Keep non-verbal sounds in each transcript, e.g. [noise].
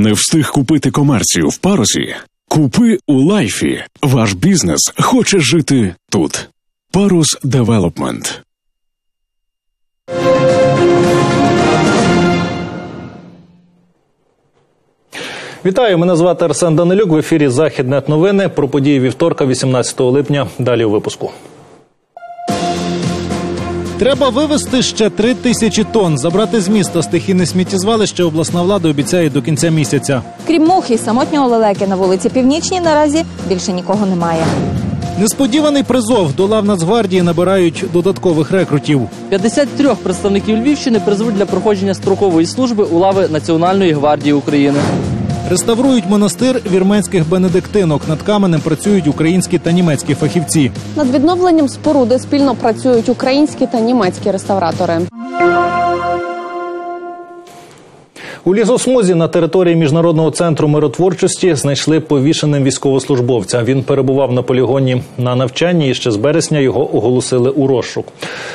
Не встиг купити комерцію в парусі? Купи у лайфі. Ваш бізнес хоче жити тут. Парус Девелопмент. Вітаю, мене звати Арсен Данилюк. В ефірі Західне новини про події вівторка, 18 липня. Далі у випуску. Треба вивезти ще три тисячі тонн. Забрати з міста стихійне сміттєзвалище обласна влада обіцяє до кінця місяця. Крім мухи, самотнього лелеки на вулиці Північній наразі більше нікого немає. Несподіваний призов до лав Нацгвардії набирають додаткових рекрутів. 53 представників Львівщини призвуть для проходження строкової служби у лави Національної гвардії України. Реставрують монастир вірменських бенедиктинок. Над каменем працюють українські та німецькі фахівці. Над відновленням споруди спільно працюють українські та німецькі реставратори. У лісосмузі на території міжнародного центру миротворчості знайшли повішеним військовослужбовця. Він перебував на полігоні на навчанні і ще з березня його оголосили у розшук.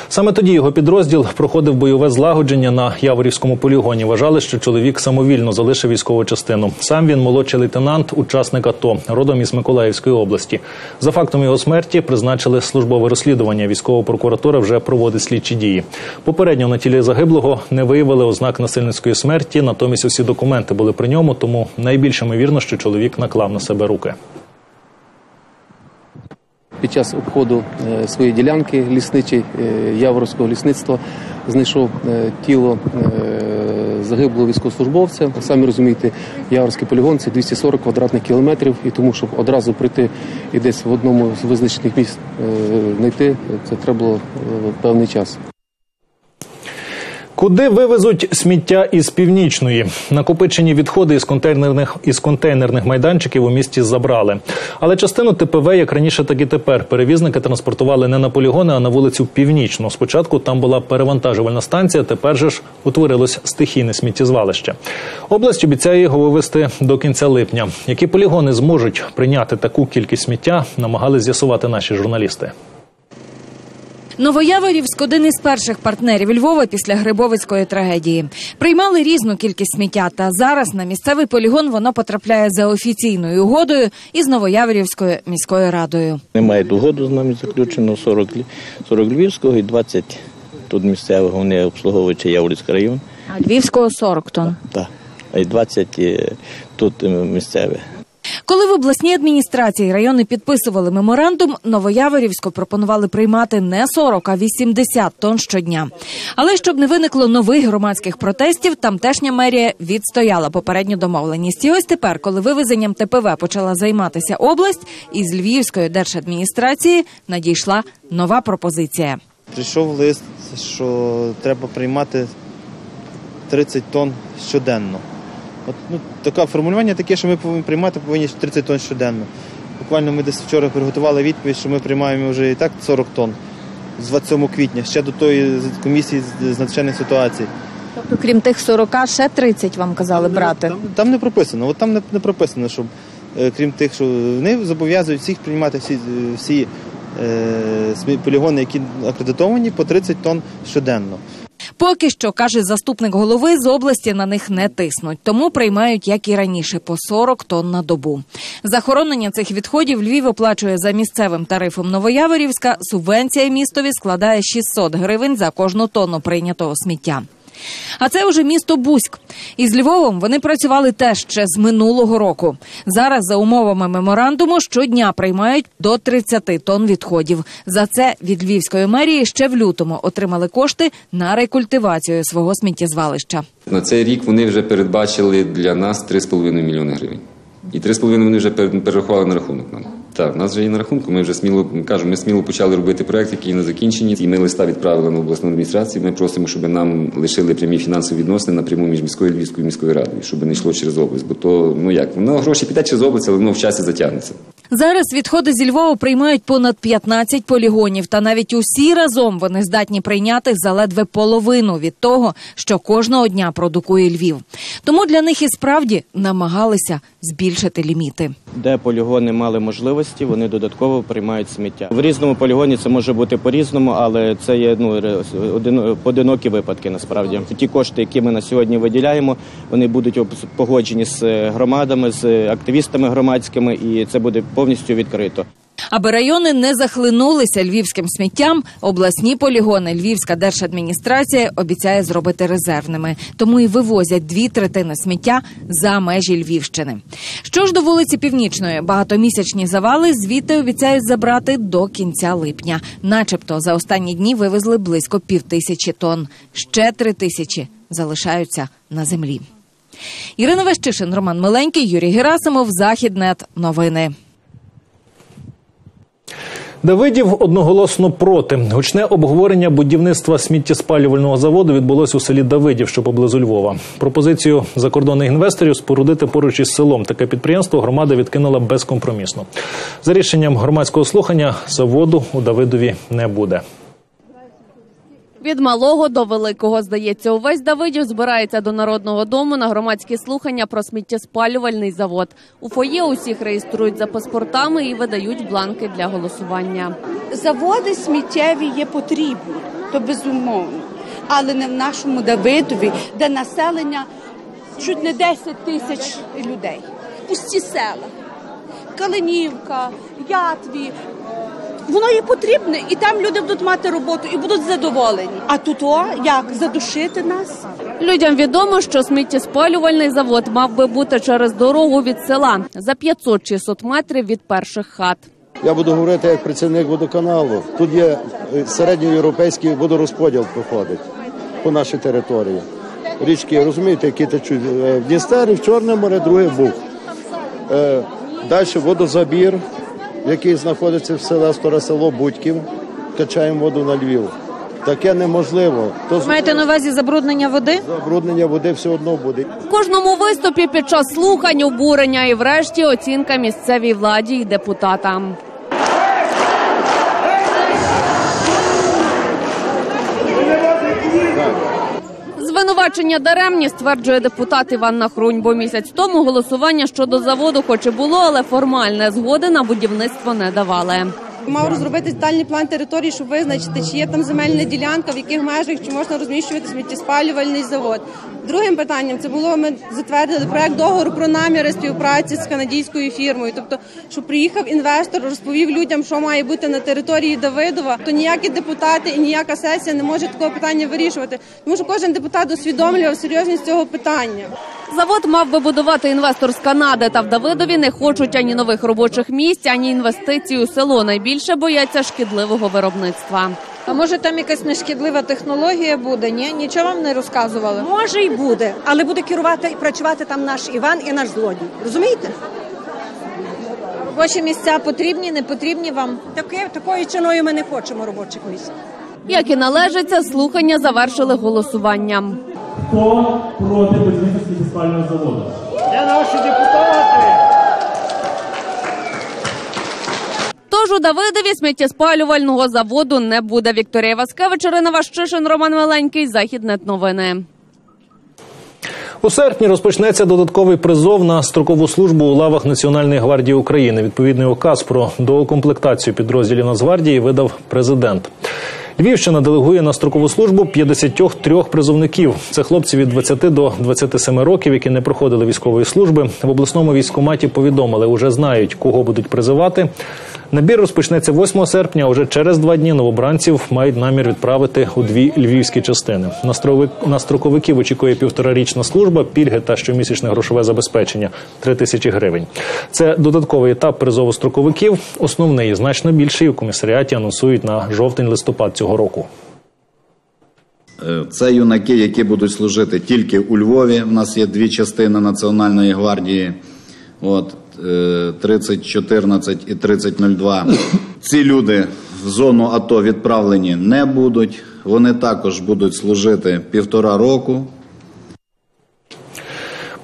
Саме тоді його підрозділ проходив бойове злагодження на Яворівському полігоні. Вважали, що чоловік самовільно залишив військову частину. Сам він молодший лейтенант, учасник АТО, родом із Миколаївської області. За фактом його смерті призначили службове розслідування. Військова прокуратура вже проводить слідчі дії. Попередньо на тілі загиблого не виявили ознак насильницької смерті. Натомість усі документи були при ньому, тому найбільш ймовірно, що чоловік наклав на себе руки. Під час обходу е, своєї ділянки лісничий е, Яворівського лісництва знайшов е, тіло загиблого військовослужбовця. Самі розумієте, Яворський полігон це 240 квадратних кілометрів, і тому, щоб одразу прийти і десь в одному з визначених місць знайти, це треба було певний час. Куди вивезуть сміття із північної? Накопичені відходи із контейнерних із контейнерних майданчиків у місті забрали. Але частину ТПВ, як раніше, так і тепер, перевізники транспортували не на полігони, а на вулицю Північну. Спочатку там була перевантажувальна станція. Тепер же ж утворилось стихійне сміттєзвалище. Область обіцяє його вивезти до кінця липня. Які полігони зможуть прийняти таку кількість сміття, намагались з'ясувати наші журналісти. Новояворівськ один із перших партнерів Львова після Грибовицької трагедії. Приймали різну кількість сміття, та зараз на місцевий полігон воно потрапляє за офіційною угодою із Новояворівською міською радою. Немає угоду з нами заключено 40, лі- 40 Львівського і 20 тут місцевого, вони обслуговують Яворівський район, А Львівського 40 тонн. так. і 20 е, тут е, місцеве. Коли в обласній адміністрації райони підписували меморандум, Новояворівську пропонували приймати не 40, а 80 тонн щодня. Але щоб не виникло нових громадських протестів, тамтешня мерія відстояла попередню домовленість. І ось тепер, коли вивезенням ТПВ почала займатися область, із Львівської держадміністрації надійшла нова пропозиція. Прийшов лист, що треба приймати 30 тонн щоденно. От, ну, таке формулювання таке, що ми повинні приймати повинні 30 тонн щоденно. Буквально ми десь вчора приготували відповідь, що ми приймаємо вже і так 40 тонн з 27 квітня, ще до тої комісії з- надзвичайних ситуацій. Тобто, крім тих 40, ще 30 вам казали брати. Там, там не прописано. От там не, не прописано, що е, крім тих, що вони зобов'язують всіх приймати всі, е, всі е, полігони, які акредитовані, по 30 тонн щоденно. Поки що, каже заступник голови, з області на них не тиснуть, тому приймають, як і раніше, по 40 тонн на добу. Захоронення цих відходів Львів оплачує за місцевим тарифом Новояворівська. Субвенція містові складає 600 гривень за кожну тонну прийнятого сміття. А це вже місто Буськ. Із Львовом вони працювали теж ще з минулого року. Зараз, за умовами меморандуму, щодня приймають до 30 тонн відходів. За це від Львівської мерії ще в лютому отримали кошти на рекультивацію свого сміттєзвалища. На цей рік вони вже передбачили для нас 3,5 мільйони гривень. І 3,5 вони вже перерахували на рахунок нам. Так, в нас вже є на рахунку. Ми вже сміло кажемо, ми сміло почали робити проект, який не закінчені. І ми листа відправили на обласну адміністрацію. Ми просимо, щоб нам лишили прямі фінансові відносини напряму між міською Львівською і міською радою, щоб не йшло через область. Бо то ну як воно гроші піде через область, але воно в часі затягнеться. Зараз відходи зі Львова приймають понад 15 полігонів, та навіть усі разом вони здатні прийняти заледве половину від того, що кожного дня продукує Львів. Тому для них і справді намагалися збільшити ліміти. Де полігони мали можливості, вони додатково приймають сміття. В різному полігоні це може бути по-різному, але це є ну один поодинокі випадки. Насправді ті кошти, які ми на сьогодні виділяємо, вони будуть погоджені з е, громадами, з активістами громадськими, і це буде повністю відкрито. Аби райони не захлинулися львівським сміттям, обласні полігони Львівська держадміністрація обіцяє зробити резервними, тому і вивозять дві третини сміття за межі Львівщини. Що ж до вулиці Північної, багатомісячні завали звідти обіцяють забрати до кінця липня. Начебто за останні дні вивезли близько півтисячі тонн. Ще три тисячі залишаються на землі. Ірина Вещишин, Роман Миленький, Юрій Герасимов, Західнет. Новини. Давидів одноголосно проти. Гучне обговорення будівництва сміттєспалювального заводу відбулось у селі Давидів, що поблизу Львова. Пропозицію закордонних інвесторів спорудити поруч із селом таке підприємство громада відкинула безкомпромісно. За рішенням громадського слухання заводу у Давидові не буде. Від малого до великого здається, увесь Давидів збирається до народного дому на громадські слухання про сміттєспалювальний завод. У фоє усіх реєструють за паспортами і видають бланки для голосування. Заводи сміттєві є потрібні, то безумовно. Але не в нашому Давидові, де населення чуть не 10 тисяч людей. Пусті села, Калинівка, Ятві. Воно є потрібне, і там люди будуть мати роботу і будуть задоволені. А тут о, як задушити нас? Людям відомо, що сміттєспалювальний завод мав би бути через дорогу від села за 500-600 метрів від перших хат. Я буду говорити як працівник водоканалу. Тут є е, середньоєвропейський водорозподіл проходить по нашій території. Річки, розумієте, які течуть е, в Дністері, в Чорне море, друге Буг. Е, Далі водозабір, який знаходиться в селі Старе село Будьків. Качаємо воду на Львів. Таке неможливо. То Маєте на увазі забруднення води? забруднення води все одно буде. В кожному виступі під час слухань обурення і, врешті, оцінка місцевій владі і депутатам. Звинувачення даремні, стверджує депутат Іван Нахрунь, бо місяць тому голосування щодо заводу, хоч і було, але формальне згоди на будівництво не давали. Мав розробити детальний план території, щоб визначити, чи є там земельна ділянка, в яких межах чи можна розміщувати сміттєспалювальний завод. Другим питанням це було ми затвердили проект договору про наміри співпраці з канадійською фірмою. Тобто, що приїхав інвестор, розповів людям, що має бути на території Давидова, то ніякі депутати і ніяка сесія не може такого питання вирішувати, тому що кожен депутат усвідомлював серйозність цього питання. Завод мав би будувати інвестор з Канади, та в Давидові не хочуть ані нових робочих місць, ані інвестицій у село. Найбільше бояться шкідливого виробництва. А може там якась нешкідлива технологія буде? Ні, нічого вам не розказували. Може й буде, але буде керувати і працювати там наш Іван і наш злодій. Розумієте? Робочі місця потрібні, не потрібні вам? Таке такою ціною ми не хочемо робочих місць. Як і належиться, слухання завершили голосуванням. Хто проти будівництва сміттєспального заводу? Де наші депутати? Тож у Давидові сміттєспалювального заводу не буде. Вікторія Васкевич, Ірина Ващишин, Роман Миленький, Західнет новини. У серпні розпочнеться додатковий призов на строкову службу у лавах Національної гвардії України. Відповідний указ про доукомплектацію підрозділів Нацгвардії видав президент. Львівщина делегує на строкову службу 53 призовників. Це хлопці від 20 до 27 років, які не проходили військової служби. В обласному військкоматі повідомили, уже знають, кого будуть призивати. Набір розпочнеться 8 серпня. Уже через два дні новобранців мають намір відправити у дві львівські частини. На строковиків очікує півторарічна служба, пільги та щомісячне грошове забезпечення 3 тисячі гривень. Це додатковий етап призову строковиків. Основний значно більший у комісаріаті анонсують на жовтень-листопад цього року. Е, Це юнаки, які будуть служити тільки у Львові. У нас є дві частини Національної гвардії. 3014 і 3002. Ці люди в зону АТО відправлені не будуть. Вони також будуть служити півтора року.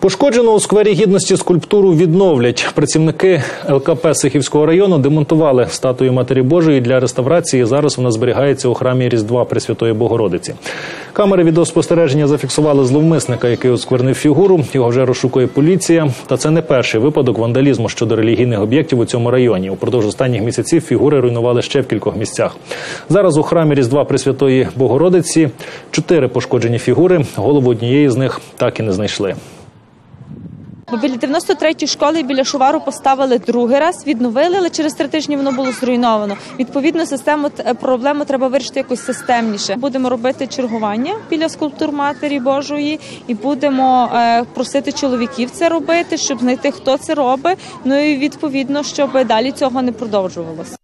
Пошкоджену у сквері гідності скульптуру відновлять. Працівники ЛКП Сихівського району демонтували статую Матері Божої для реставрації. Зараз вона зберігається у храмі Різдва Пресвятої Богородиці. Камери відеоспостереження зафіксували зловмисника, який осквернив фігуру. Його вже розшукує поліція. Та це не перший випадок вандалізму щодо релігійних об'єктів у цьому районі. Упродовж останніх місяців фігури руйнували ще в кількох місцях. Зараз у храмі Різдва Пресвятої Богородиці чотири пошкоджені фігури. Голову однієї з них так і не знайшли. Бо біля 93-ї школи біля шувару поставили другий раз, відновили, але через три тижні воно було зруйновано. Відповідно, систему проблему треба вирішити якось системніше. Будемо робити чергування біля скульптур Матері Божої і будемо е, просити чоловіків це робити, щоб знайти, хто це робить. Ну і відповідно, щоб далі цього не продовжувалося.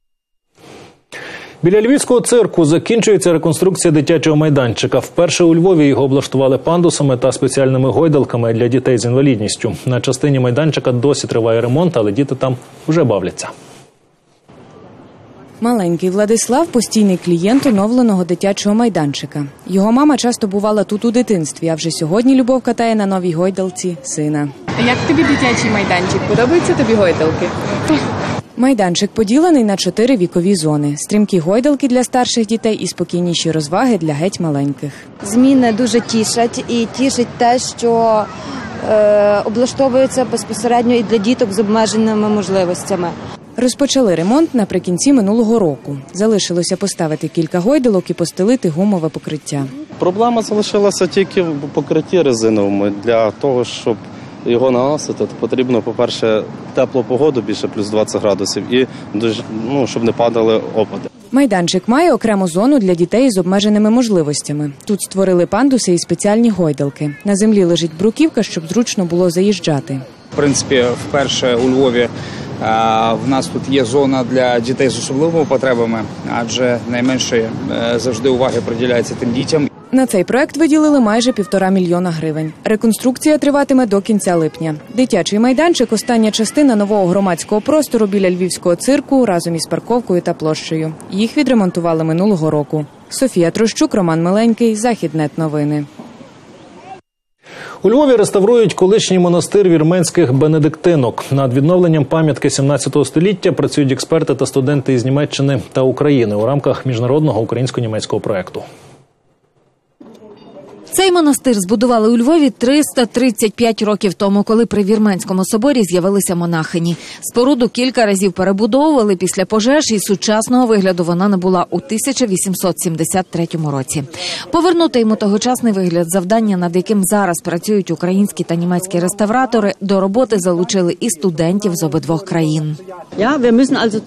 Біля львівського цирку закінчується реконструкція дитячого майданчика. Вперше у Львові його облаштували пандусами та спеціальними гойдалками для дітей з інвалідністю. На частині майданчика досі триває ремонт, але діти там вже бавляться. Маленький Владислав постійний клієнт оновленого дитячого майданчика. Його мама часто бувала тут у дитинстві, а вже сьогодні Любов катає на новій гойдалці сина. Як тобі дитячий майданчик? Подобаються тобі гойдалки? Майданчик поділений на чотири вікові зони: стрімкі гойдалки для старших дітей і спокійніші розваги для геть маленьких. Зміни дуже тішать і тішить те, що е, облаштовується безпосередньо і для діток з обмеженими можливостями. Розпочали ремонт наприкінці минулого року. Залишилося поставити кілька гойдалок і постелити гумове покриття. Проблема залишилася тільки в покритті резиновому. Для того, щоб його наносити, то потрібно, по-перше, теплу погоду більше плюс 20 градусів, і дуже, ну, щоб не падали опади. Майданчик має окрему зону для дітей з обмеженими можливостями. Тут створили пандуси і спеціальні гойдалки. На землі лежить бруківка, щоб зручно було заїжджати. В принципі, вперше у Львові е, в нас тут є зона для дітей з особливими потребами, адже найменше е, завжди уваги приділяється тим дітям. На цей проект виділили майже півтора мільйона гривень. Реконструкція триватиме до кінця липня. Дитячий майданчик остання частина нового громадського простору біля львівського цирку разом із парковкою та площею. Їх відремонтували минулого року. Софія Трощук, Роман Миленький, Західнет новини. У Львові реставрують колишній монастир вірменських бенедиктинок. Над відновленням пам'ятки 17 століття працюють експерти та студенти із Німеччини та України у рамках міжнародного українсько-німецького проекту. Цей монастир збудували у Львові 335 років тому, коли при Вірменському соборі з'явилися монахині. Споруду кілька разів перебудовували після пожеж, і сучасного вигляду вона набула у 1873 році. Повернути йому тогочасний вигляд завдання, над яким зараз працюють українські та німецькі реставратори, до роботи залучили і студентів з обидвох країн.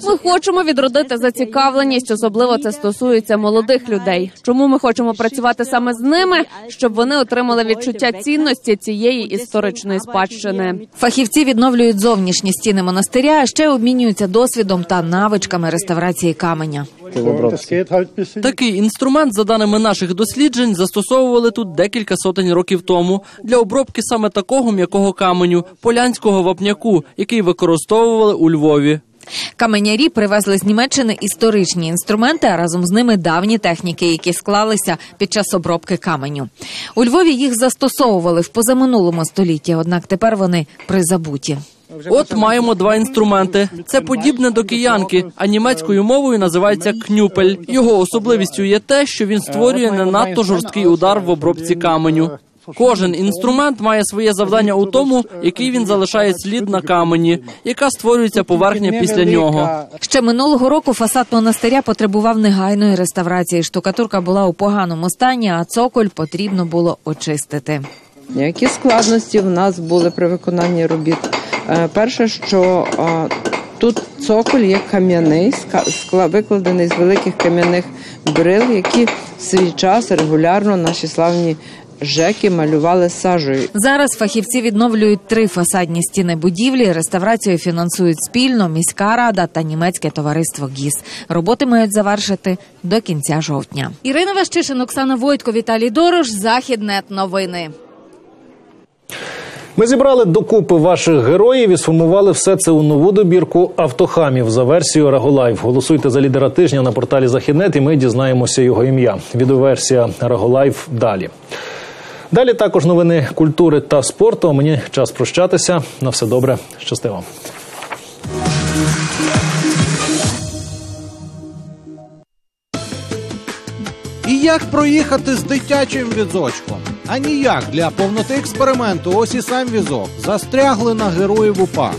Ми хочемо відродити зацікавленість, особливо це стосується молодих людей. Чому ми хочемо працювати саме з ними, щоб вони отримали відчуття цінності цієї історичної спадщини. Фахівці відновлюють зовнішні стіни монастиря, а ще обмінюються досвідом та навичками реставрації каменя. Такий інструмент, за даними наших досліджень, застосовували тут декілька сотень років тому для обробки саме такого м'якого каменю полянського вапняку, який використовували у Львові. Каменярі привезли з Німеччини історичні інструменти, а разом з ними давні техніки, які склалися під час обробки каменю. У Львові їх застосовували в позаминулому столітті, однак тепер вони призабуті. От маємо два інструменти. Це подібне до киянки, а німецькою мовою називається кнюпель. Його особливістю є те, що він створює не надто жорсткий удар в обробці каменю. Кожен інструмент має своє завдання у тому, який він залишає слід на камені, яка створюється поверхня після нього. Ще минулого року фасад монастиря потребував негайної реставрації. Штукатурка була у поганому стані, а цоколь потрібно було очистити. Які складності в нас були при виконанні робіт? Е, Перше, що е, тут цоколь є кам'яний, викладений з великих кам'яних брил, які в свій час регулярно наші славні жеки малювали сажею. Зараз фахівці відновлюють три фасадні стіни будівлі. Реставрацію фінансують спільно міська рада та німецьке товариство ГІС. Роботи мають завершити до кінця жовтня. Ірина Ващишин, Оксана Войтко, Віталій Дорош. Західнет новини. Ми зібрали докупи ваших героїв і сформували все це у нову добірку автохамів за версією Раголайв. Голосуйте за лідера тижня на порталі Західнет, і ми дізнаємося його ім'я. Відеоверсія Раголайв далі. Далі також новини культури та спорту. Мені час прощатися. На все добре. Щастиво. І як проїхати з дитячим візочком? А ніяк для повноти експерименту. Ось і сам візок. Застрягли на героїв УПА.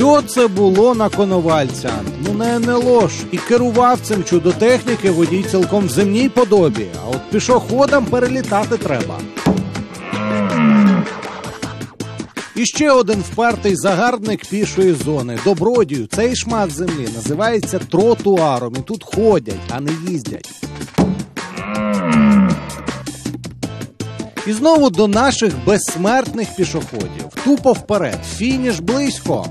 Що це було на коновальця? Ну не НЛО ж. І керував цим чудо-техніки водій цілком в земній подобі. А от пішоходам перелітати треба. І ще один впертий загарбник пішої зони. Добродію, цей шмат землі називається тротуаром. І тут ходять, а не їздять. І знову до наших безсмертних пішоходів. Тупо вперед. Фініш близько.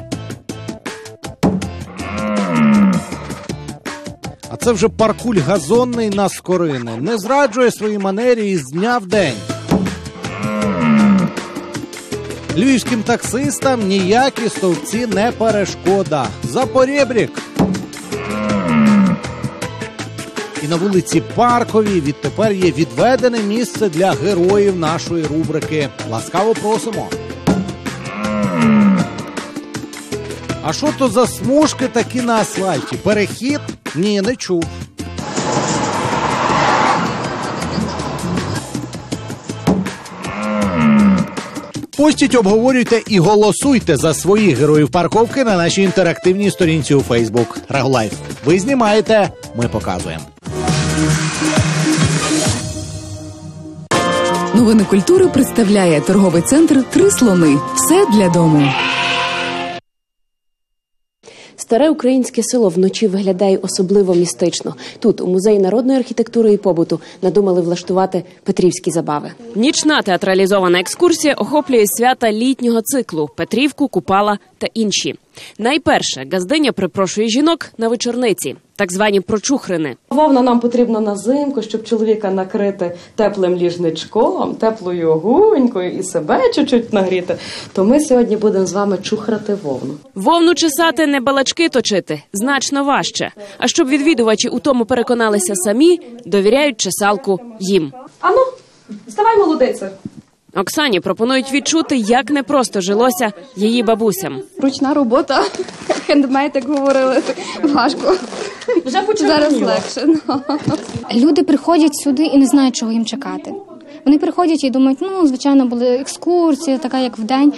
Це вже паркуль газонний на скорини. Не зраджує свої манері із дня в день. Львівським таксистам ніякі стовпці не перешкода. За порєбрік. І на вулиці Парковій відтепер є відведене місце для героїв нашої рубрики. Ласкаво просимо. А що то за смужки такі на асфальті? Перехід? Ні, не чув. Постіть, обговорюйте і голосуйте за своїх героїв парковки на нашій інтерактивній сторінці у Фейсбук. Регулайф. Ви знімаєте, ми показуємо. Новини культури представляє торговий центр Три слони. Все для дому. Старе українське село вночі виглядає особливо містично. Тут, у музеї народної архітектури і побуту, надумали влаштувати петрівські забави. Нічна театралізована екскурсія охоплює свята літнього циклу Петрівку, Купала та інші. Найперше газдиня припрошує жінок на вечорниці, так звані прочухрини. Вовна нам потрібна на зимку, щоб чоловіка накрити теплим ліжничком, теплою огунькою і себе чуть-чуть нагріти. То ми сьогодні будемо з вами чухрати вовну. Вовну чесати не балачки точити значно важче. А щоб відвідувачі у тому переконалися самі, довіряють чесалку їм. Ану, вставай, молодиця. Оксані пропонують відчути, як непросто жилося її бабусям. Ручна робота, [laughs] хендмейд, як говорили, важко. Вже Зараз легше. ну. Люди приходять сюди і не знають, чого їм чекати. Вони приходять і думають, ну звичайно, були екскурсія, така як в день,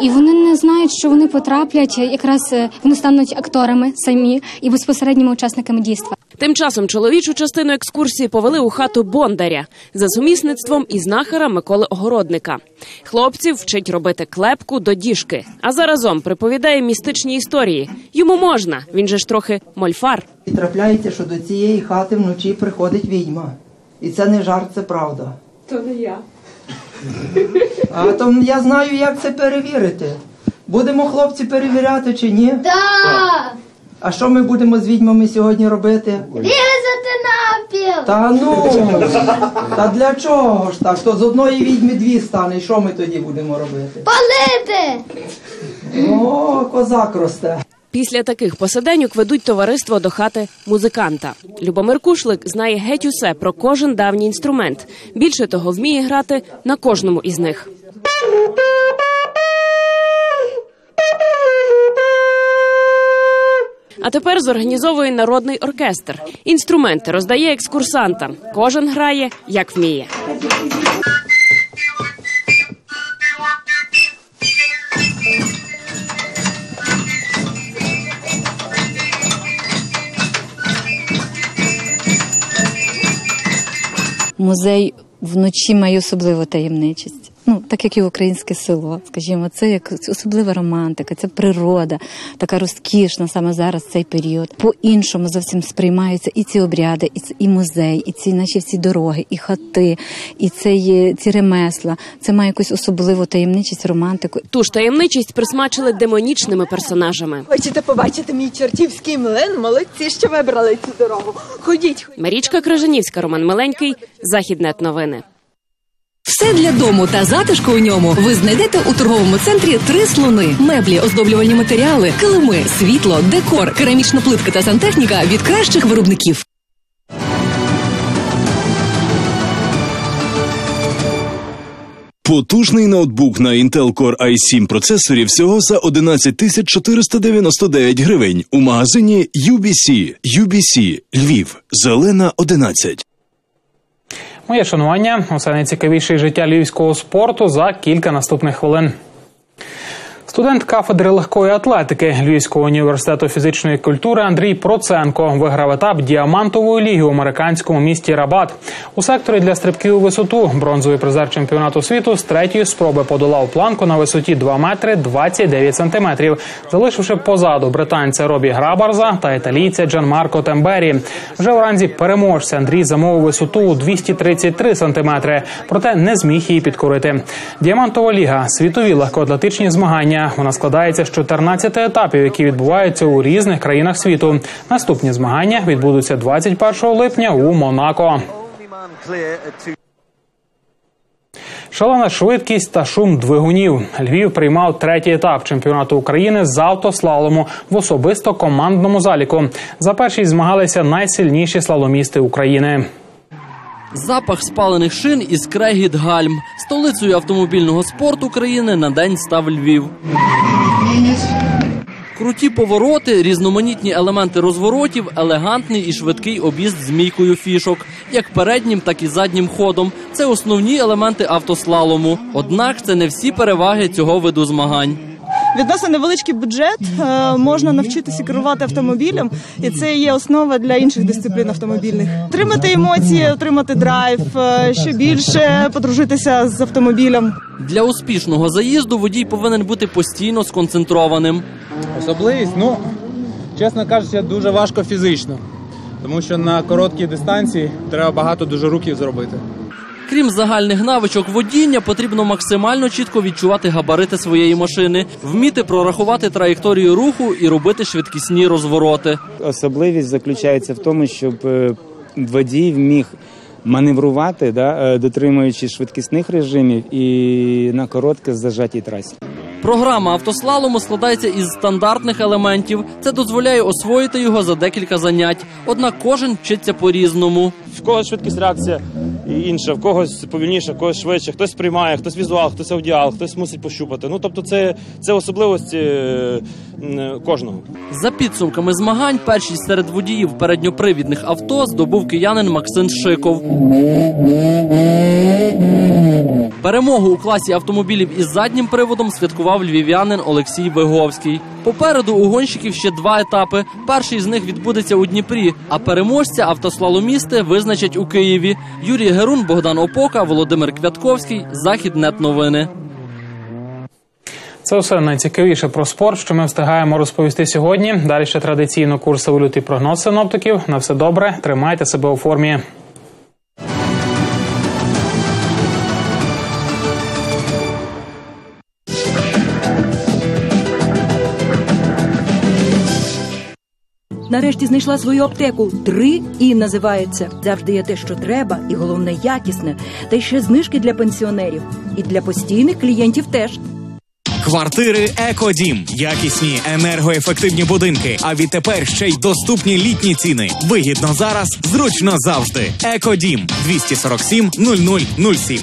і вони не знають, що вони потраплять якраз е, вони стануть акторами самі і безпосередніми учасниками дійства. Тим часом чоловічу частину екскурсії повели у хату Бондаря за сумісництвом із знахара Миколи Огородника. Хлопців вчить робити клепку до діжки, а заразом приповідає містичні історії. Йому можна, він же ж трохи мольфар. І трапляється, що до цієї хати вночі приходить відьма. І це не жарт, це правда. То не я. А то я знаю, як це перевірити. Будемо хлопці перевіряти чи ні? Да! А що ми будемо з відьмами сьогодні робити? Різати навпіл! Та ну та для чого ж так? То з одної відьми дві стане, і що ми тоді будемо робити? Палити! О, козак росте. Після таких посиденьок ведуть товариство до хати музиканта. Любомир Кушлик знає геть усе про кожен давній інструмент. Більше того, вміє грати на кожному із них. А тепер зорганізовує народний оркестр. Інструменти роздає екскурсантам. Кожен грає як вміє. Музей вночі має особливу таємничість. Ну, так як і українське село, скажімо, це як особлива романтика, це природа, така розкішна саме зараз цей період. По-іншому зовсім сприймаються і ці обряди, і і музей, і ці наші всі дороги, і хати, і цей, ці ремесла. Це має якусь особливу таємничість, романтику. Ту ж таємничість присмачили демонічними персонажами. Хочете побачити мій чортівський млин? Молодці, що вибрали цю дорогу. Ходіть, Марічка Крижанівська, Роман Миленький, Західнет новини. Все для дому та затишку у ньому ви знайдете у торговому центрі три слони, меблі, оздоблювальні матеріали, килими, світло, декор, керамічна плитка та сантехніка від кращих виробників. Потужний ноутбук на Intel Core i7 процесорі всього за 11 499 гривень у магазині UBC. UBC Львів. Зелена 11. Моє шанування усе найцікавіше життя львівського спорту за кілька наступних хвилин. Студент кафедри легкої атлетики Львівського університету фізичної культури Андрій Проценко виграв етап діамантової ліги у американському місті Рабат. У секторі для стрибків у висоту бронзовий призер чемпіонату світу з третьої спроби подолав планку на висоті 2 метри 29 сантиметрів, залишивши позаду британця Робі Грабарза та італійця Джанмарко Тембері. Вже у ранзі переможця Андрій замовив висоту у 233 сантиметри, проте не зміг її підкорити. Діамантова ліга світові легкоатлетичні змагання. Вона складається з 14 етапів, які відбуваються у різних країнах світу. Наступні змагання відбудуться 21 липня у Монако. Шалена швидкість та шум двигунів. Львів приймав третій етап чемпіонату України з автослалому в особисто командному заліку. За першість змагалися найсильніші слаломісти України. Запах спалених шин і скрегіт гальм. Столицею автомобільного спорту країни на день став Львів. Круті повороти, різноманітні елементи розворотів, елегантний і швидкий об'їзд змійкою фішок, як переднім, так і заднім ходом. Це основні елементи автослалому. Однак це не всі переваги цього виду змагань. Відносно невеличкий бюджет е, можна навчитися керувати автомобілем, і це є основа для інших дисциплін автомобільних. Отримати емоції, отримати драйв, е, ще більше подружитися з автомобілем. Для успішного заїзду водій повинен бути постійно сконцентрованим. Особливість, ну чесно кажучи, дуже важко фізично, тому що на короткій дистанції треба багато дуже руків зробити. Крім загальних навичок водіння, потрібно максимально чітко відчувати габарити своєї машини, вміти прорахувати траєкторію руху і робити швидкісні розвороти. Особливість заключається в тому, щоб е, водій міг маневрувати, да, е, дотримуючи швидкісних режимів і на короткій зажатій трасі. Програма автослалому складається із стандартних елементів. Це дозволяє освоїти його за декілька занять. Однак кожен вчиться по-різному. В когось швидкість реакція і інша, в когось повільніше, в когось швидше, хтось сприймає, хтось візуал, хтось аудіал, хтось мусить пощупати. Ну тобто, це, це особливості е, кожного. За підсумками змагань, першість серед водіїв передньопривідних авто здобув киянин Максим Шиков. Перемогу у класі автомобілів із заднім приводом святкував львів'янин Олексій Виговський. Попереду у гонщиків ще два етапи. Перший з них відбудеться у Дніпрі, а переможця автослаломісти визначать у Києві. Юрій Герун, Богдан Опока, Володимир Квятковський. Західнет новини. Це все найцікавіше про спорт, що ми встигаємо розповісти сьогодні. Далі ще традиційно курси валют і прогноз синоптиків. На все добре, тримайте себе у формі. Нарешті знайшла свою аптеку. Три і називається. Завжди є те, що треба, і головне якісне. Та й ще знижки для пенсіонерів. І для постійних клієнтів теж. Квартири Екодім, якісні енергоефективні будинки. А відтепер ще й доступні літні ціни. Вигідно зараз, зручно завжди. Екодім 247 0007.